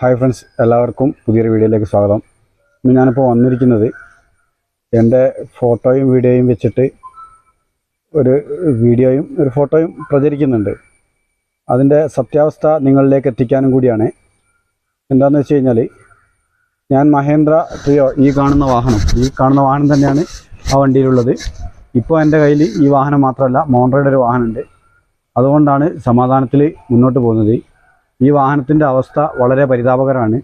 Hi friends എല്ലാവർക്കും പുതിയൊരു വീഡിയോയിലേക്ക് സ്വാഗതം. ഇന്ന് ഞാനിപ്പോൾ വന്നിരിക്കുന്നത് എന്റെ ഫോട്ടോയും വീഡിയോയും വെച്ചിട്ട് ഒരു വീഡിയോയും ഒരു ഫോട്ടോയും പ്രചരിക്കുന്നുണ്ട്. അതിന്റെ സത്യാവസ്ഥ നിങ്ങളിലേക്ക് എത്തിക്കാനും കൂടിയാണ്. എന്താണെന്ന് വെച്ച് കഴിഞ്ഞാൽ ഞാൻ മഹേന്ദ്ര ട്രിയോ ഈ കാണുന്ന വാഹനം ഈ കാണുന്ന വാഹനം തന്നെയാണ് ആ വണ്ടിയിലുള്ളത്. ഇപ്പോൾ എന്റെ കയ്യിൽ ഈ വാഹനം മാത്രമല്ല മോണ്ട്രയുടെ ഒരു വാഹനമുണ്ട്. അതുകൊണ്ടാണ് സമാധാനത്തിൽ മുന്നോട്ട് പോകുന്നത്. ഈ വാഹനത്തിന്റെ അവസ്ഥ വളരെ പരിതാപകരമാണ്.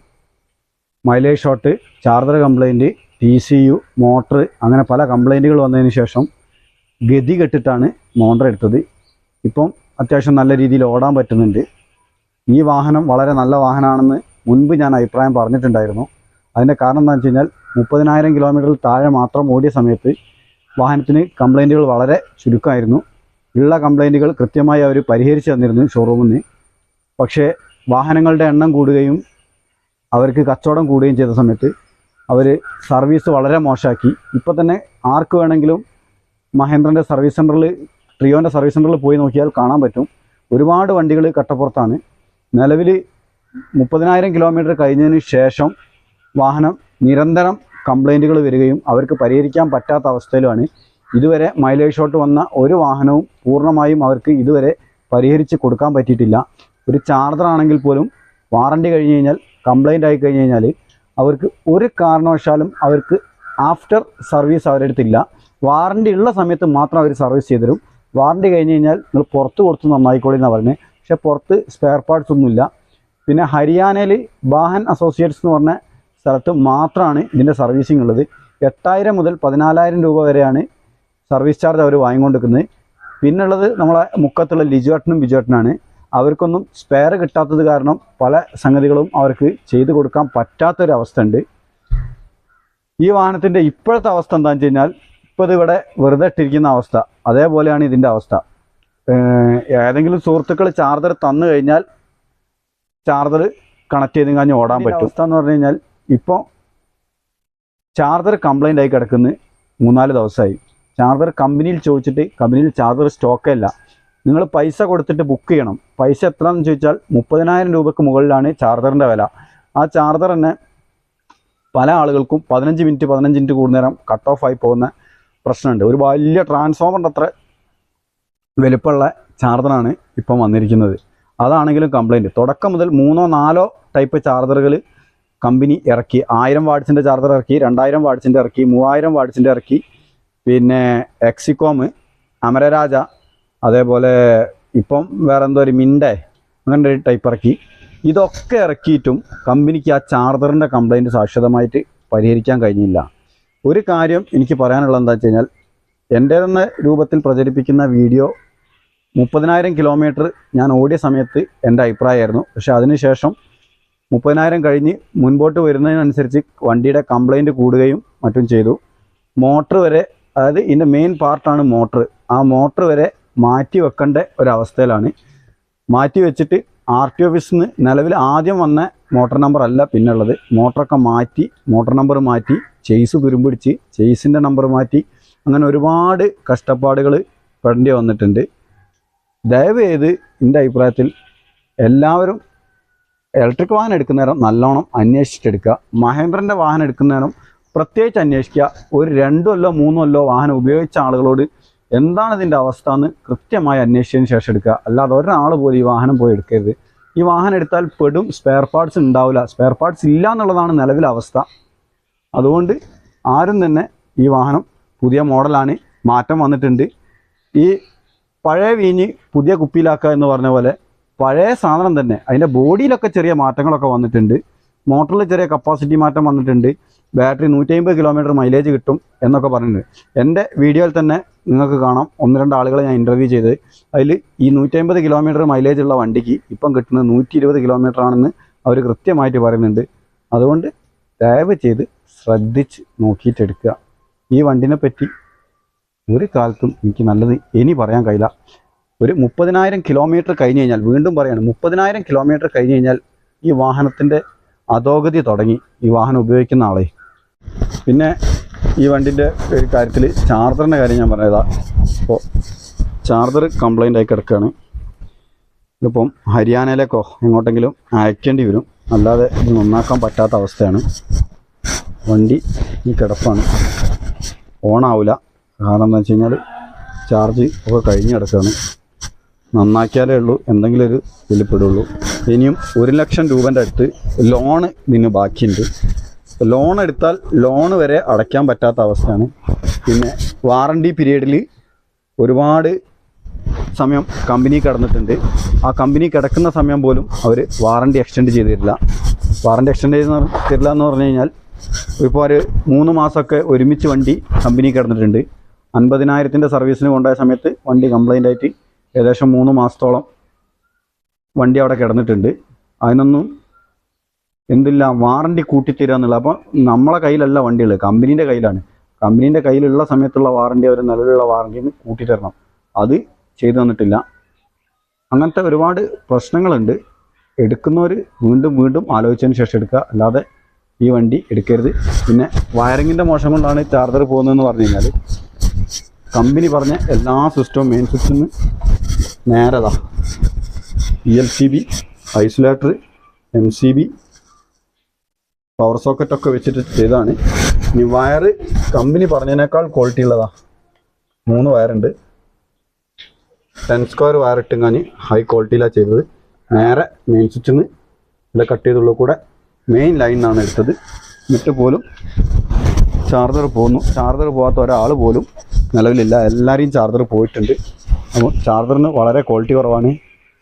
Mileage short charger complaint T C U motor അങ്ങനെ പല കംപ്ലൈന്റുകൾ വന്നതിന് ശേഷം ഗതി കെട്ടിട്ടാണ് മോട്ടർ എടുത്തത്. ഇപ്പം അത്യാവശ്യം നല്ല രീതിയിൽ ഓടാൻ പറ്റുന്നുണ്ട്. ഈ വാഹനം വളരെ നല്ല വാഹനമാണെന്ന് മുൻപ് ഞാൻ അഭിപ്രായം പറഞ്ഞിട്ടുണ്ടായിരുന്നു. അതിന്റെ കാരണം എന്താണെന്ന് വെച്ച് കഴിഞ്ഞാൽ മുപ്പതിനായിരം കിലോമീറ്ററിൽ താഴെ മാത്രം ഓടിയ സമയത്ത് വാഹനത്തിന് കംപ്ലൈന്റുകൾ വളരെ ചുരുക്കമായിരുന്നു. ഉള്ള കംപ്ലൈന്റുകൾ കൃത്യമായി അവർ പരിഹരിച്ചു തന്നിരുന്നു ഷോറൂമിൽ നിന്ന് പക്ഷേ വാഹനങ്ങളുടെ എണ്ണം കൂടുകയും അവർക്ക് കച്ചവടം കൂടുകയും ചെയ്ത സമയത്ത് അവർ സർവീസ് വളരെ മോശമാക്കി ഇപ്പോൾ തന്നെ ആർക്ക് വേണമെങ്കിലും മഹേന്ദ്രന്റെ സർവീസ് സെന്ററിൽ ട്രിയോന്റെ സർവീസ് സെന്ററിൽ പോയി നോക്കിയാൽ കാണാൻ പറ്റും. ഒരുപാട് വണ്ടികൾ കട്ടപ്പുറത്താണ്. നിലവിൽ മുപ്പതിനായിരം കിലോമീറ്റർ കഴിഞ്ഞതിന് ശേഷം വാഹനം നിരന്തരം കംപ്ലൈന്റുകൾ വരികയും അവർക്ക് പരിഹരിക്കാൻ പറ്റാത്ത അവസ്ഥയിലുമാണ്. ഇതുവരെ മൈലേജ് ഷോട്ട് വന്ന ഒരു വാഹനവും പൂർണമായും അവർക്ക് ഇതുവരെ പരിഹരിച്ച് കൊടുക്കാൻ പറ്റിയിട്ടില്ല. ഒരു ചാർജർ ആണെങ്കിൽ പോലും വാറണ്ടി കഴിഞ്ഞ് കഴിഞ്ഞാൽ കംപ്ലൈന്റ് ആയി കഴിഞ്ഞ് കഴിഞ്ഞാൽ അവർക്ക് ഒരു കാരണവശാലും അവർക്ക് ആഫ്റ്റർ സർവീസ് അവരുടെ അടുത്തില്ല. വാറണ്ടി ഉള്ള സമയത്ത് മാത്രം അവർ സർവീസ് ചെയ്തു തരും. വാറണ്ടി കഴിഞ്ഞ് കഴിഞ്ഞാൽ നിങ്ങൾ പുറത്ത് കൊടുത്ത് നന്നായിക്കോളി എന്നാണ് പറഞ്ഞത് പക്ഷേ പുറത്ത് സ്പെയർ പാർട്സ് ഒന്നുമില്ല. പിന്നെ ഹരിയാനയിൽ വാഹൻ അസോസിയേറ്റ്സ് എന്ന് പറഞ്ഞ സ്ഥലത്ത് മാത്രമാണ് ഇതിന്റെ സർവീസിംഗ് ഉള്ളത്. എട്ടായിരം മുതൽ പതിനാലായിരം രൂപ വരെയാണ് സർവീസ് ചാർജ് അവർ വാങ്ങിക്കൊണ്ടിരിക്കുന്നത്. പിന്നുള്ളത് നമ്മളെ മുക്കത്തുള്ള ലിജുവേട്ടനും ബിജുവേട്ടനാണ് അവർക്കൊന്നും സ്പെയർ കിട്ടാത്തത് കാരണം പല സംഗതികളും അവർക്ക് ചെയ്തു കൊടുക്കാൻ പറ്റാത്തൊരവസ്ഥ ഉണ്ട് ഈ വാഹനത്തിന്റെ ഇപ്പോഴത്തെ അവസ്ഥ എന്താണെന്ന് വെച്ച് കഴിഞ്ഞാൽ ഇപ്പോൾ ഇത് ഇവിടെ വെറുതെ ഇട്ടിരിക്കുന്ന അവസ്ഥ. അതേപോലെയാണ് ഇതിന്റെ അവസ്ഥ. ഏതെങ്കിലും സുഹൃത്തുക്കൾ ചാർജർ തന്നു കഴിഞ്ഞാൽ ചാർജർ കണക്ട് ചെയ്ത് കഴിഞ്ഞ് ഓടാൻ പറ്റും. അവസ്ഥ എന്ന് പറഞ്ഞു കഴിഞ്ഞാൽ ഇപ്പോൾ ചാർജർ കംപ്ലൈന്റ് ആയി കിടക്കുന്നത് മൂന്നാൽ ദിവസമായി. ചാർജർ കമ്പനിയിൽ ചോദിച്ചിട്ട് കമ്പനിയിൽ ചാർജർ സ്റ്റോക്കേ ഇല്ല. നിങ്ങൾ പൈസ കൊടുത്തിട്ട് ബുക്ക് ചെയ്യണം. പൈസ എത്രയാണെന്ന് ചോദിച്ചാൽ മുപ്പതിനായിരം രൂപയ്ക്ക് മുകളിലാണ് ചാർജറിന്റെ വില. ആ ചാർജർ തന്നെ പല ആളുകൾക്കും പതിനഞ്ച് മിനിറ്റ് പതിനഞ്ച് മിനിറ്റ് കൂടുന്നേരം കട്ട് ഓഫ് ആയി പോകുന്ന പ്രശ്നമുണ്ട്. ഒരു വലിയ ട്രാൻസ്ഫോമറിന്റെ അത്ര വലുപ്പമുള്ള ചാർജറാണ് ഇപ്പം വന്നിരിക്കുന്നത്. അതാണെങ്കിലും കംപ്ലൈന്റ് തുടക്കം മുതൽ മൂന്നോ നാലോ ടൈപ്പ് ചാർജറുകൾ കമ്പനി ഇറക്കി. ആയിരം വാട്സിന്റെ ചാർജർ ഇറക്കി രണ്ടായിരം വാട്സിന്റെ ഇറക്കി മൂവായിരം വാട്സിന്റെ ഇറക്കി. പിന്നെ എക്സിക്കോം അമരരാജ അതേപോലെ ഇപ്പം വേറെ എന്തോ ഒരു മിൻഡേ അങ്ങനെ ഒരു ടൈപ്പ് ഇറക്കി. ഇതൊക്കെ ഇറക്കിയിട്ടും കമ്പനിക്ക് ആ ചാർജറിന്റെ കംപ്ലൈന്റ് സാക്ഷ്യതമായിട്ട് പരിഹരിക്കാൻ കഴിഞ്ഞില്ല. ഒരു കാര്യം എനിക്ക് പറയാനുള്ളത് എന്താ വെച്ച് കഴിഞ്ഞാൽ എന്റെ രൂപത്തിൽ പ്രചരിപ്പിക്കുന്ന വീഡിയോ മുപ്പതിനായിരം കിലോമീറ്റർ ഞാൻ ഓടിയ സമയത്ത് എന്റെ അഭിപ്രായമായിരുന്നു. പക്ഷെ അതിനുശേഷം മുപ്പതിനായിരം കഴിഞ്ഞ് മുൻപോട്ട് വരുന്നതിനനുസരിച്ച് വണ്ടിയുടെ കംപ്ലൈന്റ് കൂടുകയും മറ്റും ചെയ്തു. മോട്ടർ വരെ അതായത് ഇതിന്റെ മെയിൻ പാർട്ടാണ് മോട്ടർ. ആ മോട്ടർ വരെ മാറ്റി വെക്കേണ്ട ഒരവസ്ഥയിലാണ്. മാറ്റി വെച്ചിട്ട് ആർ ടി ഓഫീസിൽ നിന്ന് നിലവിൽ ആദ്യം വന്ന മോട്ടർ നമ്പർ അല്ല പിന്നുള്ളത്. മോട്ടറൊക്കെ മാറ്റി മോട്ടർ നമ്പർ മാറ്റി ചെയ്സ് തുരുമ്പിടിച്ച് ചെയ്സിന്റെ നമ്പർ മാറ്റി. അങ്ങനെ ഒരുപാട് കഷ്ടപ്പാടുകൾ പെടേണ്ടി വന്നിട്ടുണ്ട്. ദയവ് ചെയ്ത് എന്റെ അഭിപ്രായത്തിൽ എല്ലാവരും ഇലക്ട്രിക് വാഹനം എടുക്കുന്ന നേരം നല്ലോണം അന്വേഷിച്ചിട്ടെടുക്കുക മഹേന്ദ്രന്റെ വാഹനം എടുക്കുന്ന നേരം പ്രത്യേകിച്ച് അന്വേഷിക്കുക. ഒരു രണ്ടു കൊല്ലോ മൂന്നോ കൊല്ലോ വാഹനം ഉപയോഗിച്ച ആളുകളോട് എന്താണ് ഇതിന്റെ അവസ്ഥ എന്ന് കൃത്യമായി അന്വേഷിച്ചതിന് ശേഷം എടുക്കുക. അല്ലാതെ ഒരാൾ പോലും ഈ വാഹനം പോയി എടുക്കരുത്. ഈ വാഹനം എടുത്താൽ പെടും സ്പെയർ പാർട്സ് ഉണ്ടാവില്ല. സ്പെയർ പാർട്സ് ഇല്ല എന്നുള്ളതാണ് നിലവിലെ അവസ്ഥ. അതുകൊണ്ട് ആരും തന്നെ ഈ വാഹനം പുതിയ മോഡലാണ് മാറ്റം വന്നിട്ടുണ്ട്. ഈ പഴയ വീഞ്ഞ് പുതിയ കുപ്പിയിലാക്കുക എന്ന് പറഞ്ഞ പോലെ പഴയ സാധനം തന്നെ അതിന്റെ ബോഡിയിലൊക്കെ ചെറിയ മാറ്റങ്ങളൊക്കെ വന്നിട്ടുണ്ട്. മോട്ടറിൽ ചെറിയ കപ്പാസിറ്റി മാറ്റം വന്നിട്ടുണ്ട്. ബാറ്ററി നൂറ്റി അമ്പത് കിലോമീറ്റർ മൈലേജ് കിട്ടും എന്നൊക്കെ പറഞ്ഞിട്ടുണ്ട്. എന്റെ വീഡിയോയിൽ തന്നെ നിങ്ങൾക്ക് കാണാം. ഒന്ന് രണ്ട് ആളുകളെ ഞാൻ ഇന്റർവ്യൂ ചെയ്തത് അതിൽ ഈ നൂറ്റി അമ്പത് കിലോമീറ്റർ മൈലേജ് ഉള്ള വണ്ടിക്ക് ഇപ്പം കിട്ടുന്നത് നൂറ്റി ഇരുപത് കിലോമീറ്റർ ആണെന്ന് അവർ കൃത്യമായിട്ട് പറയുന്നുണ്ട്. അതുകൊണ്ട് ദയവ് ചെയ്ത് ശ്രദ്ധിച്ച് നോക്കിയിട്ടെടുക്കുക ഈ വണ്ടിനെ പറ്റി ഒരു കാലത്തും എനിക്ക് നല്ലത് ഇനി പറയാൻ കഴിയില്ല. ഒരു മുപ്പതിനായിരം കിലോമീറ്റർ കഴിഞ്ഞ് കഴിഞ്ഞാൽ വീണ്ടും പറയാണ് മുപ്പതിനായിരം കിലോമീറ്റർ കഴിഞ്ഞ് കഴിഞ്ഞാൽ ഈ വാഹനത്തിന്റെ അധോഗതി തുടങ്ങി. ഈ വാഹനം ഉപയോഗിക്കുന്ന ആളെ പിന്നെ ഈ വണ്ടിന്റെ ഒരു കാര്യത്തിൽ ചാർജറിന്റെ കാര്യം ഞാൻ പറഞ്ഞതാ. അപ്പോൾ ചാർജർ കംപ്ലൈന്റ് ആയി കിടക്കുകയാണ് ഇതിപ്പം ഹരിയാനയിലേക്കോ എങ്ങോട്ടെങ്കിലും അയക്കേണ്ടി വരും. അല്ലാതെ ഇത് നന്നാക്കാൻ പറ്റാത്ത അവസ്ഥയാണ്. വണ്ടി ഈ കിടപ്പാണ്. ഓണാവില്ല കാരണം എന്താ വെച്ച് കഴിഞ്ഞാൽ ചാർജ് ഒക്കെ കഴിഞ്ഞ് കിടക്കുകയാണ് നന്നാക്കിയാലേ ഉള്ളൂ. എന്തെങ്കിലും ഒരു വിലപ്പെടുള്ളൂ ഇനിയും ഒരു ലക്ഷം രൂപന്റെ അടുത്ത് ലോണ് ഇതിന് ബാക്കിയുണ്ട്. ലോൺ എടുത്താൽ ലോൺ വരെ അടയ്ക്കാൻ പറ്റാത്ത അവസ്ഥയാണ്. പിന്നെ വാറണ്ടി പീരീഡിൽ ഒരുപാട് സമയം കമ്പനി കിടന്നിട്ടുണ്ട്. ആ കമ്പനി കിടക്കുന്ന സമയം പോലും അവർ വാറണ്ടി എക്സ്റ്റെൻഡ് ചെയ്ത് തരില്ല വാറണ്ടി എക്സ്റ്റെൻഡ് ചെയ്ത് തരില്ല എന്ന് പറഞ്ഞു കഴിഞ്ഞാൽ ഇപ്പോൾ ഒരു മൂന്ന് മാസമൊക്കെ ഒരുമിച്ച് വണ്ടി കമ്പനി കിടന്നിട്ടുണ്ട്. അൻപതിനായിരത്തിന്റെ സർവീസിന് കൊണ്ടുപോയ സമയത്ത് വണ്ടി കംപ്ലൈന്റ് ആയിട്ട് ഏകദേശം മൂന്ന് മാസത്തോളം വണ്ടി അവിടെ കിടന്നിട്ടുണ്ട്. അതിനൊന്നും എന്തില്ല വാറണ്ടി കൂട്ടിത്തരിക എന്നുള്ള അപ്പോൾ നമ്മളെ കയ്യിലല്ല വണ്ടികൾ കമ്പനീന്റെ കയ്യിലാണ്. കമ്പനീന്റെ കയ്യിലുള്ള സമയത്തുള്ള വാറണ്ടി അവർ നിലവിലുള്ള വാറണ്ടിന്ന് കൂട്ടിത്തരണം. അത് ചെയ്തു തന്നിട്ടില്ല. അങ്ങനത്തെ ഒരുപാട് പ്രശ്നങ്ങളുണ്ട്. എടുക്കുന്നവർ വീണ്ടും വീണ്ടും ആലോചിച്ചതിന് ശേഷം എടുക്കുക. അല്ലാതെ ഈ വണ്ടി എടുക്കരുത്. പിന്നെ വയറിങ്ങിന്റെ മോശം കൊണ്ടാണ് ചാർജർ പോകുന്നതെന്ന് പറഞ്ഞു കഴിഞ്ഞാൽ കമ്പനി പറഞ്ഞ എല്ലാ സിസ്റ്റവും മെയിൻ സ്വിച്ചിൽ നിന്ന് നേരതാ L C B isolator M C B power സോക്കറ്റൊക്കെ വെച്ചിട്ട് ചെയ്തതാണ്. ഇനി വയറ് കമ്പനി പറഞ്ഞതിനേക്കാൾ ക്വാളിറ്റി ഉള്ളതാ. മൂന്ന് വയറുണ്ട് ടെൻ സ്ക്വയർ വയർ ഇട്ടുങ്ങാൻ ഹൈ ക്വാളിറ്റിയിലാണ് ചെയ്തത്. നേരെ മെയിൻ സ്വിച്ചിൽ നിന്ന് ഇവിടെ കട്ട് ചെയ്തുള്ള കൂടെ മെയിൻ ലൈനിനാണ് എടുത്തത്. എന്നിട്ട് പോലും ചാർജർ പോകുന്നു ചാർജർ പോകാത്ത ഒരാൾ പോലും നിലവിലില്ല. എല്ലാവരെയും ചാർജർ പോയിട്ടുണ്ട്. അപ്പോൾ ചാർജറിന് വളരെ ക്വാളിറ്റി കുറവാണ്.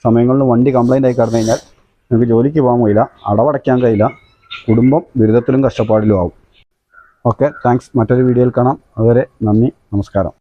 സമയങ്ങളിൽ വണ്ടി കംപ്ലൈന്റ് ആയി കിടന്നു കഴിഞ്ഞാൽ നമുക്ക് ജോലിക്ക് പോകാൻ കഴിയില്ല അടവടയ്ക്കാൻ കഴിയില്ല. കുടുംബം ദുരിതത്തിലും കഷ്ടപ്പാടിലും ആവും. ഓക്കെ താങ്ക്സ് മറ്റൊരു വീഡിയോയിൽ കാണാം. അതുവരെ നന്ദി നമസ്കാരം.